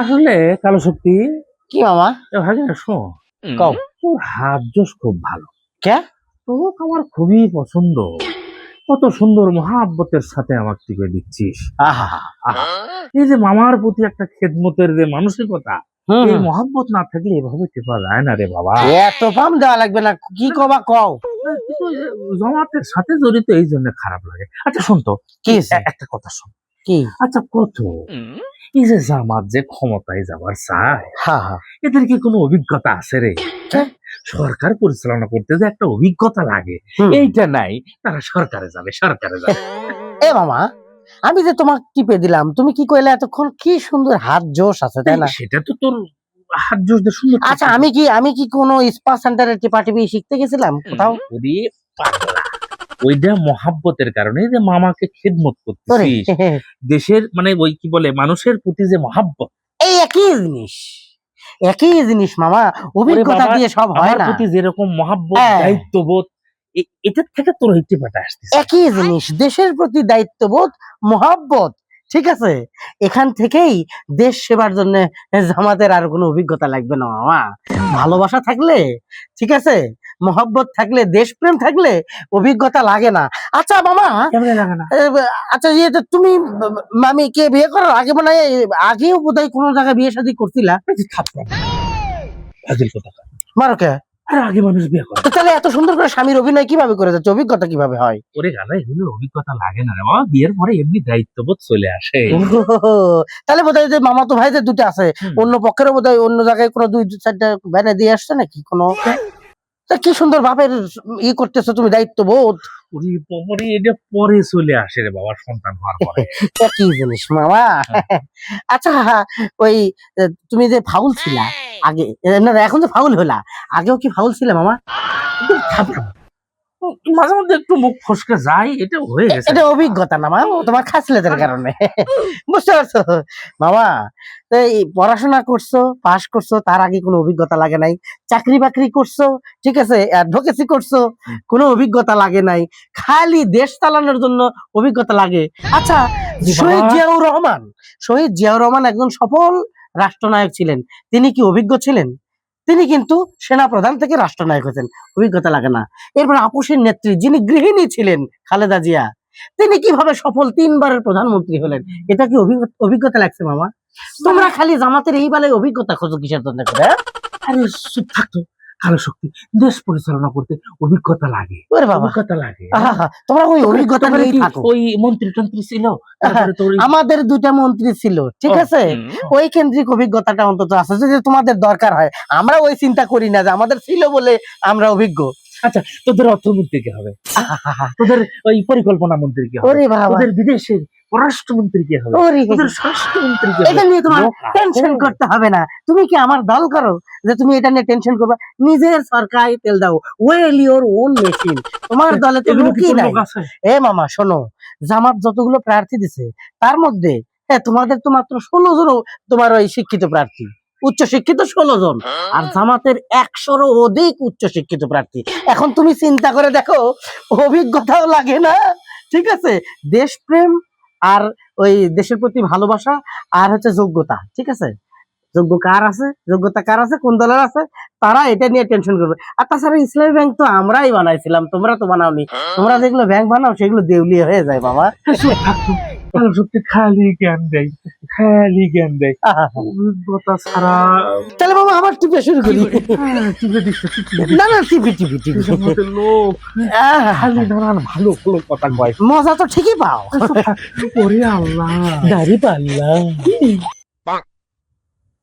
আসলে কালো শক্তি কি মামা? এ ভাগিনা শোন। কও তোর হাত জোস খুব ভালো। কে তোকে আমার খুবই পছন্দ। কত সুন্দর মহাব্বতের সাথে আমার টিপে দিচ্ছিস। আহা আহা, এই যে মামার প্রতি একটা খেদমতের যে মানসিকতা এই। মহাব্বত না থাকলে এভাবে টেপা যায় না রে বাবা। এত পাম দেওয়া লাগবে না কি কবা কও? জমাতের সাথে জড়িত এই জন্য খারাপ লাগে। আচ্ছা শোন তো কি একটা কথা শোন। কি? আচ্ছা কত এই যে জামাত যে ক্ষমতায় যাবার চায় এদের কি কোনো অভিজ্ঞতা আছে রে? সরকার পরিচালনা করতে যে একটা অভিজ্ঞতা লাগে এইটা নাই তারা সরকারে যাবে সরকারে যাবে। এ মামা আমি যে তোমাকে টিপে দিলাম তুমি কি কইলে এতক্ষণ কি সুন্দর হাত জোশ আছে তাই না? সেটা তো তোর হাত দিয়ে সুন্দর আচ্ছা আমি কি আমি কি কোনো স্পা সেন্টারে টিপা টিপি শিখতে গেছিলাম কোথাও? পাগলা। ওইটা মহাব্বতের কারণে যে মামাকে খেদমত ওরে, করতেছিস। দেশের মানে ওই কি বলে মানুষের প্রতি যে মহাব্বত এই একই জিনিস একই জিনিস মামা অভিজ্ঞতা দিয়ে সব হয় না। প্রতি যেরকম মহাব্বত হ্যাঁ। দায়িত্ববোধ এটার থেকে তোর হইতে পাটা আসতেছে। একই জিনিস দেশের প্রতি দায়িত্ববোধ মহাব্বত ঠিক আছে? এখান থেকেই দেশ সেবার জন্য জামাতের আর কোনো অভিজ্ঞতা লাগবে না মামা। ভালোবাসা থাকলে ঠিক আছে? মহাব্বত থাকলে দেশপ্রেম থাকলে অভিজ্ঞতা লাগে না। আচ্ছা মামা আচ্ছা ইয়ে তুমি মামি কে বিয়ে করার? আগে মনে হয় আগেও বোধহয় কোনো জায়গায় বিয়ে শাদী করছিলা। মারো কে আর আগে মানুষ বিয়ে করে। তাহলে এত সুন্দর করে স্বামীর অভিনয় কীভাবে করে যাচ্ছে অভিজ্ঞতা কীভাবে হয়? ওরে অভিজ্ঞতা লাগে না রে বাবা বিয়ের পরে এমনি দায়িত্ববোধ চলে আসে। তাহলে বোধহয় যে মামা তো ভাই যে দুটো আছে। অন্য পক্ষেরও বোধহয় অন্য জায়গায় কোনো দুই চারটা ভ্যানে দিয়ে আসছে নাকি কোনো? তা কি সুন্দর বাপের ই করতেছো তুমি দায়িত্ব বোধ ওরে বাবারে, এটা পরে চলে আসে রে বাবা সন্তান হওয়ার পরে। কি জিনিস মামা? আচ্ছা ওই তুমি যে ফাউল ছিলা আগে না না, এখন তো ফাউল হলা। আগেও কি ফাউল ছিলে মামা? মাঝে মধ্যে একটু মুখ ফসকে যায় এটা হয়ে গেছে। এটা অভিজ্ঞতা না ও তোমার খাসলেদের কারণে। বুঝতে পারছ? মামা তো পড়াশোনা করছ পাশ করছ তার আগে কোনো অভিজ্ঞতা লাগে নাই? চাকরি বাকরি করছ ঠিক আছে অ্যাডভোকেসি করছ কোনো অভিজ্ঞতা লাগে নাই? খালি দেশ চালানোর জন্য অভিজ্ঞতা লাগে। আচ্ছা শহীদ জিয়াউর রহমান শহীদ জিয়াউর রহমান একজন সফল রাষ্ট্রনায়ক ছিলেন। তিনি কি অভিজ্ঞ ছিলেন? তিনি কিন্তু সেনা প্রধান থেকে রাষ্ট্রনায়ক হতেন। অভিজ্ঞতা লাগে না। এরপর আপুসের নেত্রী যিনি গৃহিণী ছিলেন, খালেদা জিয়া, তিনি কীভাবে সফল তিনবারের প্রধানমন্ত্রী হলেন? এটা কি অভিজ্ঞ- অভিজ্ঞতা লাগছে মামা? তোমরা খালি জামাতের এই বেলায় অভিজ্ঞতা খোঁজো কিসের জন্য হ্যাঁ? আরে থাকতো কালো শক্তি দেশ পরিচালনা করতে অভিজ্ঞতা লাগে। অভিজ্ঞতা লাগে। তোমরা ওই অভিজ্ঞতা ওই মন্ত্রী টন্ত্রী ছিল? আমাদের দুইটা মন্ত্রী ছিল ঠিক আছে? ওই কেন্দ্রিক অভিজ্ঞতাটা অন্তত আছে যদি তোমাদের দরকার হয়। আমরা ওই চিন্তা করি না যে আমাদের ছিল বলে আমরা অভিজ্ঞ। আচ্ছা তোদের অর্থমন্ত্রী কে হবে? তোদের ওই পরিকল্পনা মন্ত্রী কে হবে? তোদের বিদেশের পররাষ্ট্রমন্ত্রী কে হবে? স্বরাষ্ট্রমন্ত্রী কে এটা নিয়ে তোমার টেনশন করতে হবে না। তুমি কি আমার দল করো? যে তুমি এটা নিয়ে টেনশন করবে? নিজের সরকারি তেল দাও। ওয়েল ইওর ওন মেশিন তোমার দলে তো লোকই নাই। এ মামা শোনো। জামাত যতগুলো প্রার্থী দিছে তার মধ্যে হ্যাঁ তোমাদের তো মাত্র ষোলো জন তোমার ওই শিক্ষিত প্রার্থী। উচ্চ শিক্ষিত ষোলো জন। আর জামাতের একশোরও অধিক উচ্চ শিক্ষিত প্রার্থী। এখন তুমি চিন্তা করে দেখো অভিজ্ঞতাও লাগে না। ঠিক আছে? দেশপ্রেম আর ওই দেশের প্রতি ভালোবাসা আর হচ্ছে যোগ্যতা ঠিক আছে? যোগ্য কার আছে? যোগ্যতা কার আছে? কোন দলের আছে? তারা এটা নিয়ে টেনশন করবে। আর তাছাড়া ইসলামী ব্যাংক তো আমরাই বানাইছিলাম তোমরা তো বানাওনি তোমরা যেগুলো ব্যাংক বানাও সেগুলো দেউলিয়া হয়ে যায় বাবা। খালি জ্ঞান দেয়। খালি জ্ঞান দেয় অভিজ্ঞতা ছাড়া। তাহলে বাবা আবার টিপে শুরু করি। টিপে না না টিপি টিপি টিপি। লোক। আহা, খালি নানান ভালো ভালো কথা কয়। মজা তো ঠিকই পাও। ওরে আল্লাহ। দাড়ি পাল্লা।